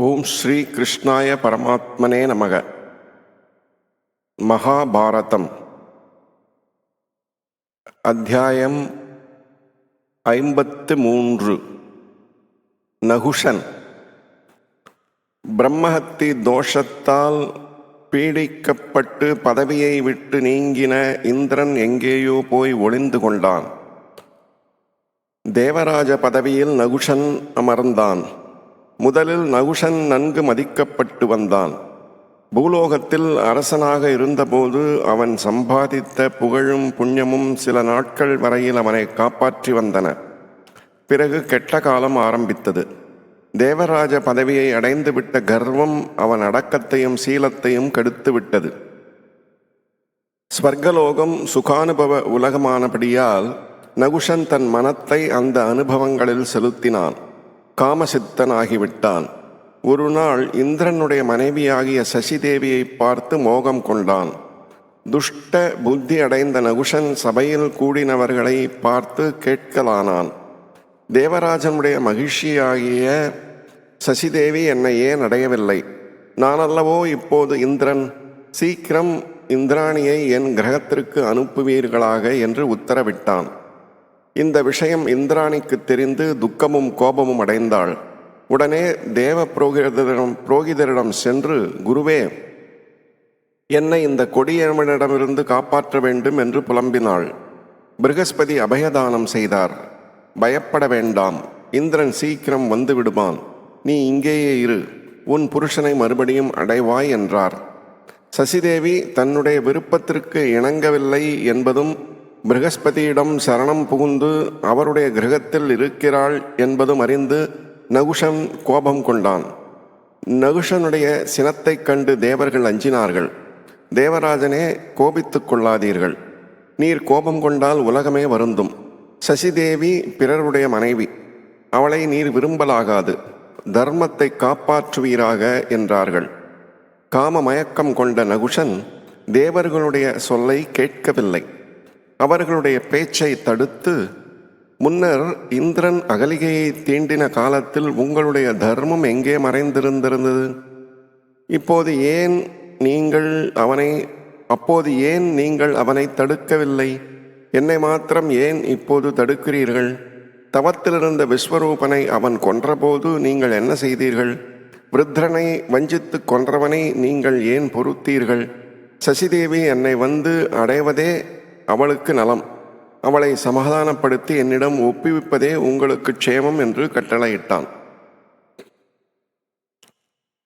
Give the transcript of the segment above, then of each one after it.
ஓம் ஸ்ரீ கிருஷ்ணாய பரமாத்மனே நமக. மகாபாரதம். அத்தியாயம் ஐம்பத்து மூன்று. நகுஷன். பிரம்மஹத்தி தோஷத்தால் பீடிக்கப்பட்டு பதவியை விட்டு நீங்கின இந்திரன் எங்கேயோ போய் ஒளிந்து கொண்டான். தேவராஜ பதவியில் நகுஷன் அமர்ந்தான். முதலில் நகுஷன் நன்கு மதிக்கப்பட்டு வந்தான். பூலோகத்தில் அரசனாக இருந்தபோது அவன் சம்பாதித்த புகழும் புண்ணியமும் சில நாட்கள் வரையில் அவனை காப்பாற்றி வந்தன. பிறகு கெட்ட காலம் ஆரம்பித்தது. தேவராஜ பதவியை அடைந்துவிட்ட கர்வம் அவன் அடக்கத்தையும் சீலத்தையும் கெடுத்துவிட்டது ஸ்வர்கலோகம் சுகானுபவ உலகமானபடியால் நகுஷன் தன் மனத்தை அந்த அனுபவங்களில் செலுத்தினான். காமசித்தனாகிவிட்டான். ஒரு நாள் இந்திரனுடைய மனைவியாகிய சசிதேவியை பார்த்து மோகம் கொண்டான். துஷ்ட புத்தி அடைந்த நகுஷன் சபையில் கூடினவர்களை பார்த்து கேட்கலானான். தேவராஜனுடைய மகிழ்ச்சியாகிய சசிதேவி என்னை ஏன் அடையவில்லை? நானல்லவோ இப்போது இந்திரன்? சீக்கிரம் இந்திராணியை என் கிரகத்திற்கு அனுப்புவீர்களாக என்று உத்தரவிட்டான். இந்த விஷயம் இந்திராணிக்கு தெரிந்து துக்கமும் கோபமும் அடைந்தாள். உடனே தேவ புரோகிதரிடம் புரோகிதரிடம் சென்று குருவே என்னை இந்த கொடியவனிடமிருந்து காப்பாற்ற வேண்டும் என்று புலம்பினாள். பிருகஸ்பதி அபயதானம் செய்தார். பயப்பட வேண்டாம். இந்திரன் சீக்கிரம் வந்து விடுவான். நீ இங்கேயே இரு. உன் புருஷனை மறுபடியும் அடைவாய் என்றார். சசிதேவி தன்னுடைய விருப்பத்திற்கு இணங்கவில்லை என்பதும் பிருகஸ்பதியிடம் சரணம் புகுந்து அவருடைய கிரகத்தில் இருக்கிறாள் என்பதும் அறிந்து நகுஷன் கோபம் கொண்டான். நகுஷனுடைய சினத்தைக் கண்டு தேவர்கள் அஞ்சினார்கள். தேவராஜனே கோபித்துக் கொள்ளாதீர்கள். நீர் கோபம் கொண்டால் உலகமே வருந்தும். சசிதேவி பிறருடைய மனைவி அவளை நீர் விரும்பலாகாது. தர்மத்தை காப்பாற்றுவீராக என்றார்கள். காம மயக்கம் கொண்ட நகுஷன் தேவர்களுடைய சொல்லை கேட்கவில்லை. அவர்களுடைய பேச்சை தடுத்து முன்னர் இந்திரன் அகலிகையை தீண்டின காலத்தில் உங்களுடைய தர்மம் எங்கே மறைந்திருந்திருந்தது? இப்போது ஏன் நீங்கள் அவனை அப்போது ஏன் நீங்கள் அவனை தடுக்கவில்லை? என்னை மாத்திரம் ஏன் இப்போது தடுக்கிறீர்கள்? தவத்திலிருந்த விஸ்வரூபனை அவன் கொன்றபோது நீங்கள் என்ன செய்தீர்கள்? விருத்ரனை வஞ்சித்து கொன்றவனை நீங்கள் ஏன் பொறுத்தீர்கள் சசிதேவி என்னை வந்து அடைவதே அவளுக்கு நலம். அவளை சமாதானப்படுத்தி என்னிடம் ஒப்புவிப்பதே உங்களுக்கு க்ஷேமம் என்று கட்டளையிட்டான்.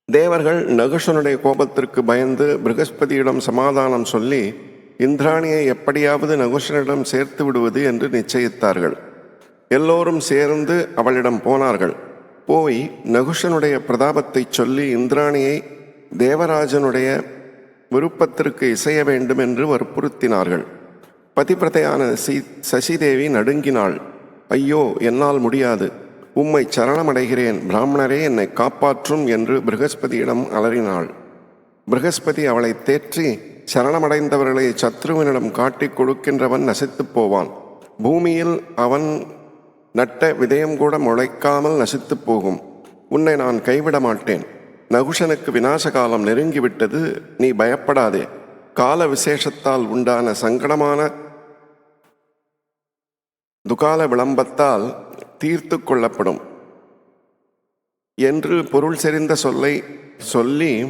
தேவர்கள் நகுஷனுடைய கோபத்திற்கு பயந்து பிருகஸ்பதியிடம் சமாதானம் சொல்லி இந்திராணியை எப்படியாவது நகுஷனிடம் சேர்த்து விடுவது என்று நிச்சயித்தார்கள். எல்லோரும் சேர்ந்து அவளிடம் போனார்கள். போய் நகுஷனுடைய பிரதாபத்தை சொல்லி இந்திராணியை தேவராஜனுடைய விருப்பத்திற்கு இசைய வேண்டும் என்று வற்புறுத்தினார்கள். பதிப்பிரதையான சி சசிதேவி நடுங்கினாள். ஐயோ என்னால் முடியாது. உம்மை சரணமடைகிறேன். பிராமணரே என்னை காப்பாற்றும் என்று பிருகஸ்பதியிடம் அலறினாள். பிருகஸ்பதி அவளை தேற்றி சரணமடைந்தவர்களை சத்ருவனிடம் காட்டிக் கொடுக்கின்றவன் நசித்துப் போவான். பூமியில் அவன் நட்ட விதயம் கூட முளைக்காமல் நசித்துப் போகும். உன்னை நான் கைவிட மாட்டேன் நகுஷனுக்கு விநாசகாலம் நெருங்கிவிட்டது. நீ பயப்படாதே. கால விசேஷத்தால் உண்டான சங்கடமான துகால விளம்பத்தால் தீர்த்து கொள்ளப்படும் என்று பொருள் செறிந்த சொல்லை சொல்லி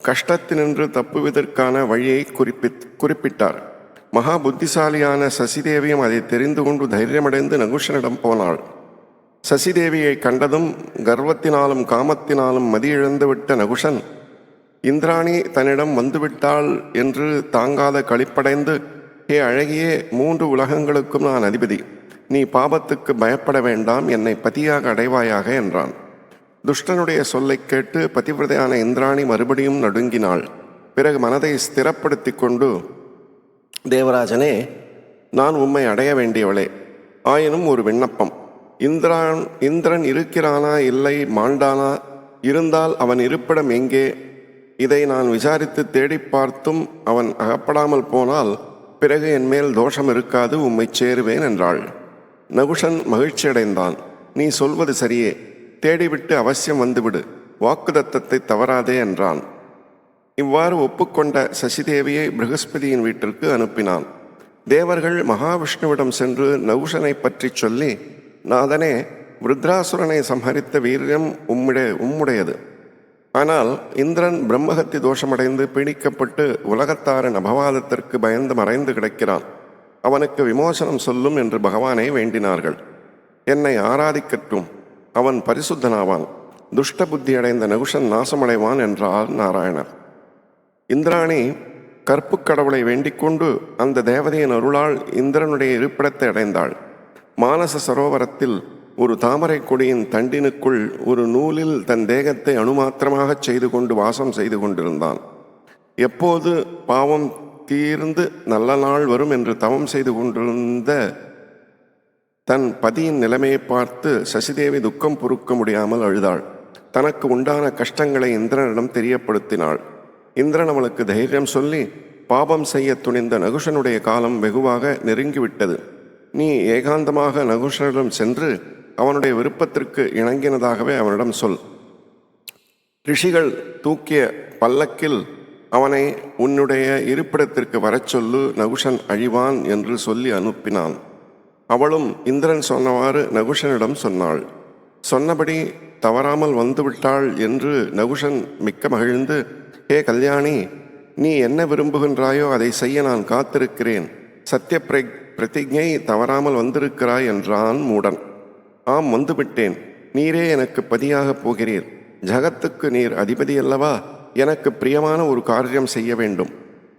கஷ்டத்தினின்று தப்புவதற்கான வழியை குறிப்பி குறிப்பிட்டார். மகா புத்திசாலியான சசிதேவியும் அதை தெரிந்து கொண்டு தைரியமடைந்து நகுஷனிடம் போனாள். சசிதேவியை கண்டதும் கர்வத்தினாலும் காமத்தினாலும் மதியிழந்துவிட்ட நகுஷன் இந்திராணி தன்னிடம் வந்துவிட்டாள் என்று தாங்காத களிப்படைந்து ஹே அழகியே மூன்று உலகங்களுக்கும் நான் அதிபதி. நீ பாபத்துக்கு பயப்பட வேண்டாம் என்னை பதியாக அடைவாயாக என்றான். துஷ்டனுடைய சொல்லைக் கேட்டு பதிவிரதையான இந்திராணி மறுபடியும் நடுங்கினாள். பிறகு மனதை ஸ்திரப்படுத்தி கொண்டு தேவராஜனே நான் உம்மை அடைய வேண்டியவளே. ஆயினும் ஒரு விண்ணப்பம். இந்திரான் இந்திரன் இருக்கிறானா இல்லை மாண்டானா? இருந்தால் அவன் இருப்பிடம் எங்கே? இதை நான் விசாரித்து தேடி பார்த்தும் அவன் அகப்படாமல் போனால் பிறகு என் மேல் தோஷம் இருக்காது உம்மை சேருவேன் என்றாள். நகுஷன் மகிழ்ச்சியடைந்தான். நீ சொல்வது சரியே. தேடிவிட்டு அவசியம் வந்துவிடு. வாக்குதத்தத்தை தவறாதே என்றான். இவ்வாறு ஒப்புக்கொண்ட சசிதேவியை ப்ரகஸ்பதியின் வீட்டிற்கு அனுப்பினான். தேவர்கள் மகாவிஷ்ணுவிடம் சென்று நகுஷனை பற்றி சொல்லி நாதனே ருத்ராசுரனை சம்ஹரித்த வீரியம் உம்முடைய உம்முடையது. ஆனால் இந்திரன் பிரம்மஹத்தி தோஷமடைந்து பீடிக்கப்பட்டு உலகத்தாரின் அபவாதத்திற்கு பயந்து மறைந்து கிடக்கிறான். அவனுக்கு விமோசனம் சொல்லும் என்று பகவானை வேண்டினார்கள். என்னை ஆராதிக்கட்டும். அவன் பரிசுத்தனாவான். துஷ்ட புத்தி அடைந்த நகுஷன் நாசமடைவான் என்றார் நாராயணர். இந்திராணி கற்புக் கடவுளை வேண்டிக்கொண்டு அந்த தேவதையின் அருளால் இந்திரனுடைய இருப்பிடத்தை அடைந்தாள். மானச சரோவரத்தில் ஒரு தாமரை கொடியின் தண்டினுக்குள் ஒரு நூலில் தன் தேகத்தை அணுமாத்திரமாகச் செய்து கொண்டு வாசம் செய்து கொண்டிருந்தான். எப்போது பாவம் தீர்ந்து நல்ல நாள் வரும் என்று தவம் செய்து கொண்டிருந்த தன் பதியின் நிலைமையை பார்த்து சசிதேவி துக்கம் பொறுக்க முடியாமல் அழுதாள். தனக்கு உண்டான கஷ்டங்களை இந்திரனிடம் தெரியப்படுத்தினாள். இந்திரன் அவளுக்கு தைரியம் சொல்லி பாபம் செய்ய துணிந்த நகுஷனுடைய காலம் வெகுவாக நெருங்கிவிட்டது. நீ ஏகாந்தமாக நகுஷனிடம் சென்று அவனுடைய விருப்பத்திற்கு இணங்கினதாகவே அவனிடம் சொல். ரிஷிகள் தூக்கிய பல்லக்கில் அவனை உன்னுடைய இருப்பிடத்திற்கு வரச் சொல்லு நகுஷன் அழிவான் என்று சொல்லி அனுப்பினான். அவளும் இந்திரன் சொன்னவாறு நகுஷனிடம் சொன்னாள். சொன்னபடி தவறாமல் வந்துவிட்டாள் என்று நகுஷன் மிக்க மகிழ்ந்து ஹே கல்யாணி நீ என்ன விரும்புகின்றாயோ அதை செய்ய நான் காத்திருக்கிறேன். சத்திய பிரதிஜை தவறாமல் வந்திருக்கிறாய் என்றான் மூடன். ஆம் வந்துவிட்டேன். நீரே எனக்கு பதியாகப் போகிறீர். ஜகத்துக்கு நீர் அதிபதியல்லவா எனக்கு பிரியமான ஒரு காரியம் செய்ய வேண்டும்.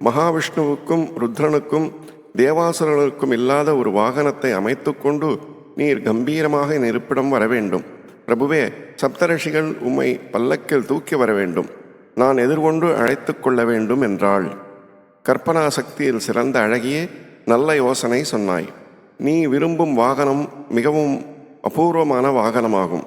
மகாவிஷ்ணுவுக்கும் ருத்ரனுக்கும் தேவாசுரனுக்கும் இல்லாத ஒரு வாகனத்தை அமைத்துக்கொண்டு நீர் கம்பீரமாக நெருப்பிடம் வர வேண்டும். பிரபுவே சப்தரிஷிகள் உம்மை பல்லக்கில் தூக்கி வர வேண்டும். நான் எதிர்கொண்டு அழைத்து கொள்ள வேண்டும் என்றாள். கற்பனா சக்தியில் சிறந்த அழகியே நல்ல யோசனை சொன்னாய். நீ விரும்பும் வாகனம் மிகவும் அபூர்வமான வாகனமாகும்.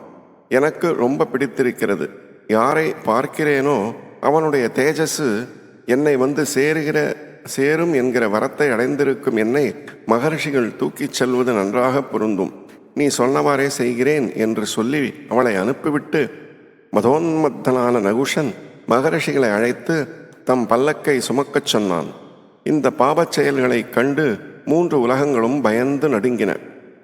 எனக்கு ரொம்ப பிடித்திருக்கிறது. யாரை பார்க்கிறேனோ அவனுடைய தேஜஸு என்னை வந்து சேருகிற சேரும் என்கிற வரத்தை அடைந்திருக்கும் என்னை மகர்ஷிகள் தூக்கிச் செல்வது நன்றாக பொருந்தும். நீ சொன்னவாறே செய்கிறேன் என்று சொல்லி அவளை அனுப்பிவிட்டு மதோன்மத்தனான நகுஷன் மகரிஷிகளை அழைத்து தம் பல்லக்கை சுமக்கச் சொன்னான். இந்த பாபச் செயல்களைக் கண்டு மூன்று உலகங்களும் பயந்து நடுங்கின.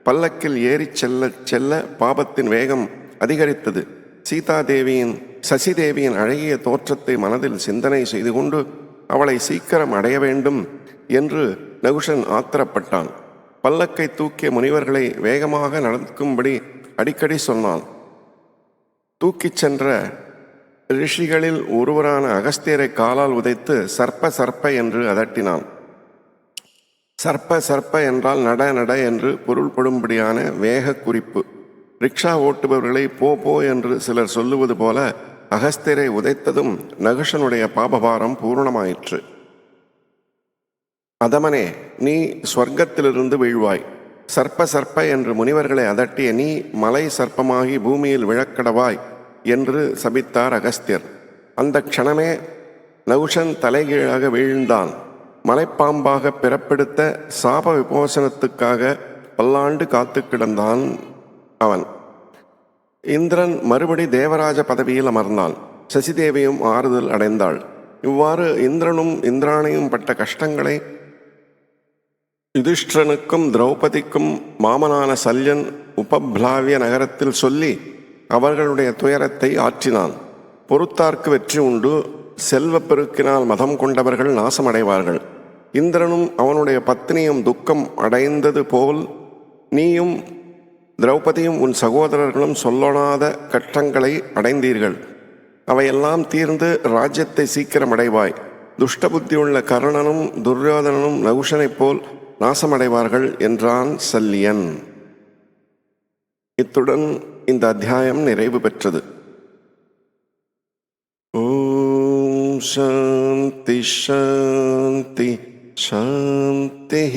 பல்லக்கில் ஏறிச் செல்ல செல்ல பாபத்தின் வேகம் அதிகரித்தது. சீதாதேவியின் சசிதேவியின் அழகிய தோற்றத்தை மனதில் சிந்தனை செய்து கொண்டு அவளை சீக்கிரம் அடைய வேண்டும் என்று நகுஷன் ஆத்திரப்பட்டான். பல்லக்கை தூக்கிய முனிவர்களை வேகமாக நடக்கும்படி அடிக்கடி சொன்னான். தூக்கிச் சென்ற ரிஷிகளில் ஒருவரான அகஸ்தியரை காலால் உதைத்து சர்ப்ப சர்ப்ப என்று அதட்டினான். சர்ப்ப சர்ப்ப என்றால் நட நட என்று பொருள்படும்படியான வேக குறிப்பு. ரிக்ஷா ஓட்டுபவர்களை போ போ என்று சிலர் சொல்லுவது போல அகஸ்தியரை உதைத்ததும் நகுஷனுடைய பாபபாரம் பூர்ணமாயிற்று. அதமனே நீ ஸ்வர்க்கத்திலிருந்து வீழ்வாய். சர்ப்ப சர்ப்ப என்று முனிவர்களை அதட்டிய நீ மலை சர்ப்பமாகி பூமியில் விழக்கடவாய் என்று சபித்தார் அகஸ்தியர். அந்த க்ஷணமே நகுஷன் தலைகீழாக வீழ்ந்தான். மலைப்பாம்பாக பிறப்பெடுத்த சாப விமோசனத்துக்காக பல்லாண்டு காத்து கிடந்தான் அவன். இந்திரன் மறுபடி தேவராஜ பதவியில் அமர்ந்தான். சசிதேவியும் ஆறுதல் அடைந்தாள். இவ்வாறு இந்திரனும் இந்திராணியும் பட்ட கஷ்டங்களை யுதிஷ்டனுக்கும் திரௌபதிக்கும் மாமனான சல்யன் உபப்ளாவிய நகரத்தில் சொல்லி அவர்களுடைய துயரத்தை ஆற்றினான். பொறுத்தார்க்கு வெற்றி உண்டு. செல்வப் பெருக்கினால் மதம் கொண்டவர்கள் நாசமடைவார்கள். இந்திரனும் அவனுடைய பத்னியும் துக்கம் அடைந்தது போல் நீயும் திரௌபதியும் உன் சகோதரர்களும் சொல்லொணாத கட்டங்களை அடைந்தீர்கள். அவையெல்லாம் தீர்ந்து ராஜ்யத்தை சீக்கிரம் அடைவாய் துஷ்டபுத்தியுள்ள கர்ணனும் துரியோதனனும் நகுஷனைப் போல் நாசமடைவார்கள் என்றான் சல்லியன். இத்துடன் இந்த அத்தியாயம் நிறைவு பெற்றது. ஓம் சாந்தி சாந்தி. शान्तिः